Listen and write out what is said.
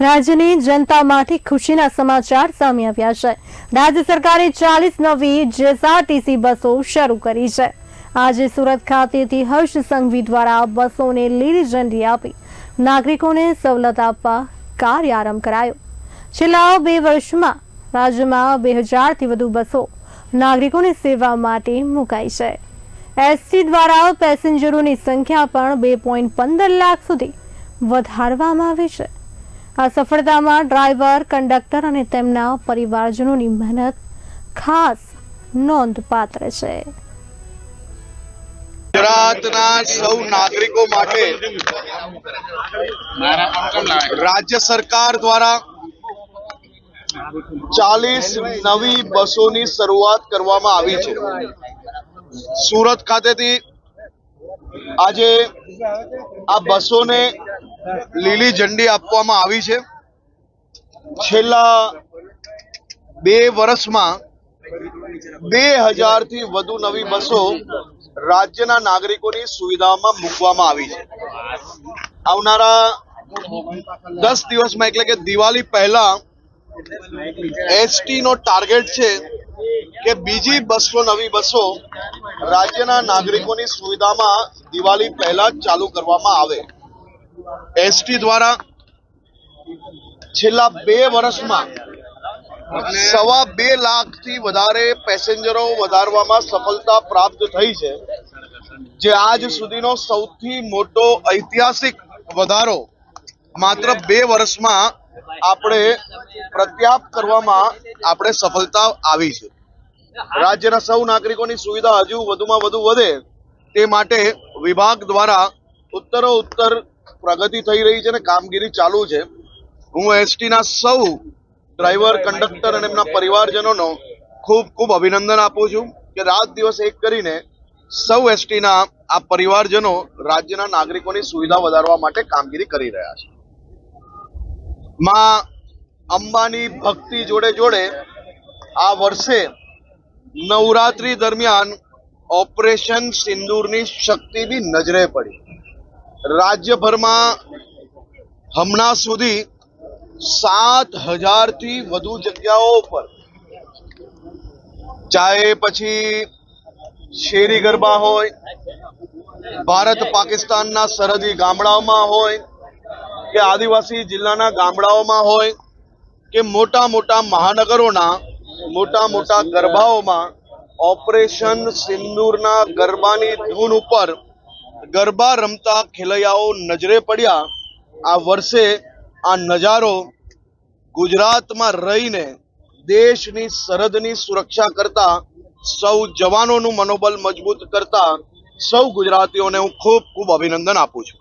રાજ્યની જનતા માટે ખુશીના સમાચાર સામે આવ્યા છે. રાજ્ય સરકારે ચાલીસ નવી જેએસઆરટીસી બસો શરૂ કરી છે. આજે સુરત ખાતેથી હર્ષ સંઘવી દ્વારા બસોને લીલી ઝંડી આપી નાગરિકોને સવલત આપવા કાર્ય આરંભ કરાયો. છેલ્લા બે વર્ષમાં રાજ્યમાં બે હજારથી વધુ બસો નાગરિકોની સેવા માટે મુકાઈ છે. એસટી દ્વારા પેસેન્જરોની સંખ્યા પણ બે પોઈન્ટ પંદર લાખ સુધી વધારવામાં આવી છે. આ સફળતામાં ડ્રાઈવર, કંડક્ટર અને તેમના પરિવારજનોની મહેનત ખાસ નોંધપાત્ર છે. ગુજરાતના સૌ નાગરિકો માટે રાજ્ય સરકાર દ્વારા ચાલીસ નવી બસોની શરૂઆત કરવામાં આવી છે. સુરત ખાતેથી આજે આ બસોને લીલી ઝંડી આપવામાં આવી છે. છેલ્લા બે વર્ષમાં બે હજારથી વધુ નવી બસો રાજ્યના નાગરિકોની સુવિધામાં મૂકવામાં આવી છે. આવનારા દસ દિવસમાં એટલે કે દિવાળી પહેલા એસટી નો ટાર્ગેટ છે કે બીજી બસો નવી બસો રાજ્યના નાગરિકોની સુવિધામાં દિવાળી પહેલા ચાલુ કરવામાં આવે. એસટી દ્વારા છેલ્લા બે વર્ષમાં સવા બે લાખથી વધારે પેસેન્જરો વધારવામાં સફળતા પ્રાપ્ત થઈ છે, જે આજ સુધીનો સૌથી મોટો ઐતિહાસિક વધારો માત્ર બે વર્ષમાં આપણે પ્રત્યાપ કરવામાં આપણે સફળતા આવી છે. રાજ્યના સૌ નાગરિકોની સુવિધા હજુ વધુમાં વધુ વધે તે માટે વિભાગ દ્વારા ઉત્તરો ઉત્તર પ્રગતિ થઈ રહી છે અને કામગીરી ચાલુ છે. હું એસટીના સૌ ડ્રાઈવર કંડક્ટર અને એમના પરિવારજનોનો ખૂબ ખૂબ અભિનંદન આપું છું કે રાત દિવસ એક કરીને સૌ એસટીના આ પરિવારજનો રાજ્યના નાગરિકોની સુવિધા વધારવા માટે કામગીરી કરી રહ્યા છે. માં અંબાની ભક્તિ જોડે જોડે આ વર્ષે નવરાત્રી દરમિયાન ઓપરેશન સિંદૂરની શક્તિ બી નજરે પડી. રાજ્યભરમાં હમણાં સુધી સાત હજારથી વધુ જગ્યાઓ પર, ચાહે પછી શેરી ગરબા હોય, ભારત પાકિસ્તાનના સરહદી ગામડાઓમાં હોય, કે આદિવાસી જિલ્લાના ગામડાઓમાં હોય, કે મોટા મોટા મહાનગરોના, મોટા મોટા ગરબાઓમાં ઓપરેશન સિંદૂરના ગરબાની ધૂન ઉપર ગરબા રમતા ખેલૈયાઓ નજરે પડ્યા. આ વર્ષે આ નજારો ગુજરાતમાં રહીને દેશની સરહદની સુરક્ષા કરતા, સૌ જવાનોનું મનોબળ મજબૂત કરતા, સૌ ગુજરાતીઓને હું ખૂબ ખૂબ અભિનંદન આપું છું.